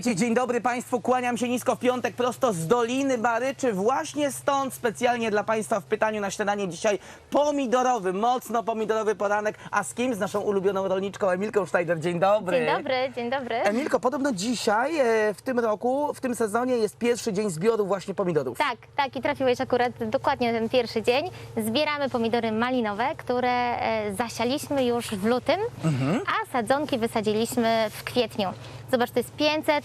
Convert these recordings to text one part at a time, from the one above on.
Dzień dobry Państwu, kłaniam się nisko w piątek prosto z Doliny Baryczy. Właśnie stąd specjalnie dla Państwa w pytaniu na śniadanie dzisiaj pomidorowy, mocno pomidorowy poranek. A z kim? Z naszą ulubioną rolniczką Emilką Schneider. Dzień dobry. Dzień dobry, dzień dobry. Emilko, podobno dzisiaj, e, w tym roku, w tym sezonie jest pierwszy dzień zbioru właśnie pomidorów. Tak, tak i trafiłeś akurat dokładnie ten pierwszy dzień. Zbieramy pomidory malinowe, które e, zasialiśmy już w lutym, Mhm. a sadzonki wysadziliśmy w kwietniu. Zobacz, to jest 500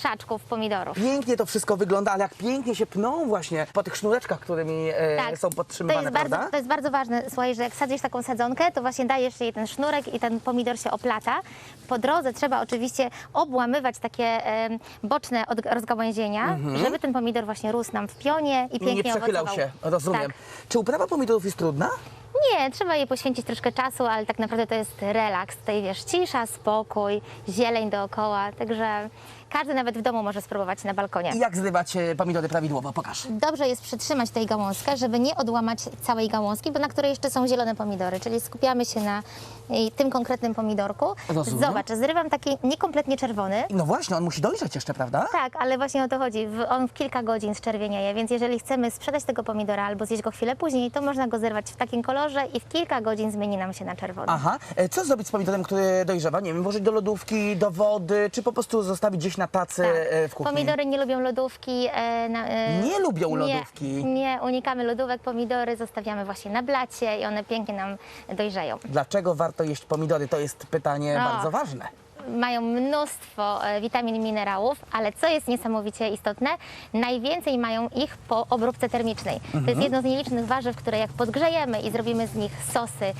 krzaczków pomidorów. Pięknie to wszystko wygląda, ale jak pięknie się pną właśnie po tych sznureczkach, którymi e, Tak, są To podtrzymywane, jest, prawda? bardzo, to jest bardzo ważne, słuchaj, że jak sadzisz taką sadzonkę, to właśnie dajesz jej ten sznurek i ten pomidor się oplata. Po drodze trzeba oczywiście obłamywać takie em, boczne rozgałęzienia, żeby ten pomidor właśnie rósł nam w pionie i pięknie Mhm. nie przechylał owocował. się, rozumiem. Tak. Czy uprawa pomidorów jest trudna? Nie, trzeba jej poświęcić troszkę czasu, ale tak naprawdę to jest relaks. Tutaj wiesz, cisza, spokój, zieleń dookoła, także każdy nawet w domu może spróbować na balkonie. I jak zrywać e, pomidory prawidłowo? Pokaż. Dobrze jest przytrzymać tej gałązkę, żeby nie odłamać całej gałązki, bo na której jeszcze są zielone pomidory, czyli skupiamy się na y, tym konkretnym pomidorku. Rozumiem. Zobacz, zrywam taki niekompletnie czerwony. No właśnie, on musi dojrzeć jeszcze, prawda? Tak, ale właśnie o to chodzi. W- On w kilka godzin zczerwienieje, więc jeżeli chcemy sprzedać tego pomidora albo zjeść go chwilę później, to można go zerwać w takim kolorze i w kilka godzin zmieni nam się na czerwony. Aha. E, Co zrobić z pomidorem, który dojrzewa? Nie wiem, włożyć do lodówki, do wody, czy po prostu zostawić gdzieś na tacy e, w kuchni? Tak. Pomidory nie lubią lodówki. E, na, e, Nie lubią nie, lodówki. Nie, unikamy lodówek. Pomidory zostawiamy właśnie na blacie i one pięknie nam dojrzeją. Dlaczego warto jeść pomidory? To jest pytanie No. bardzo ważne. Mają mnóstwo e, witamin i minerałów, ale co jest niesamowicie istotne, najwięcej mają ich po obróbce termicznej. To Mhm. jest jedno z nielicznych warzyw, które jak podgrzejemy i zrobimy z nich sosy,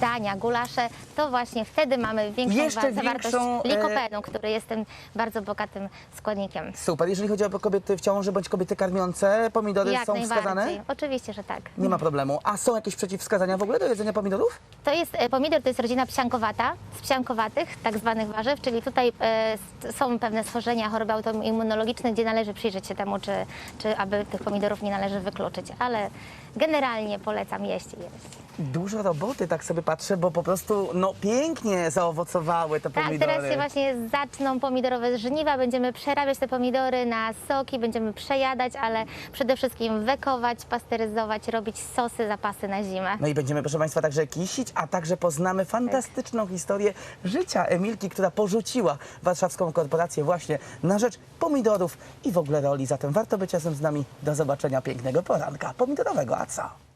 dania, gulasze, to właśnie wtedy mamy większą Jeszcze wa- zawartość większą, e, likopenu, który jest tym bardzo bogatym składnikiem. Super. Jeżeli chodzi o kobiety w ciąży bądź kobiety karmiące, pomidory Jak są wskazane? Oczywiście, że tak. Nie ma problemu. A są jakieś przeciwwskazania w ogóle do jedzenia pomidorów? To jest, e, pomidor to jest rodzina psiankowata, z psiankowatych, tak zwanych warzyw, czyli tutaj e, są pewne schorzenia, choroby autoimmunologiczne, gdzie należy przyjrzeć się temu, czy, czy aby tych pomidorów nie należy wykluczyć, ale generalnie polecam jeść i jeść. Dużo roboty, tak sobie patrzę, bo po prostu no pięknie zaowocowały te Tak, pomidory. teraz się właśnie zaczną pomidorowe żniwa, będziemy przerabiać te pomidory na soki, będziemy przejadać, ale przede wszystkim wekować, pasteryzować, robić sosy, zapasy na zimę. No i będziemy, proszę Państwa, także kisić, a także poznamy fantastyczną historię życia Emilki, która porzuciła warszawską korporację właśnie na rzecz pomidorów i w ogóle roli. Zatem warto być razem z nami. Do zobaczenia pięknego poranka pomidorowego. A co?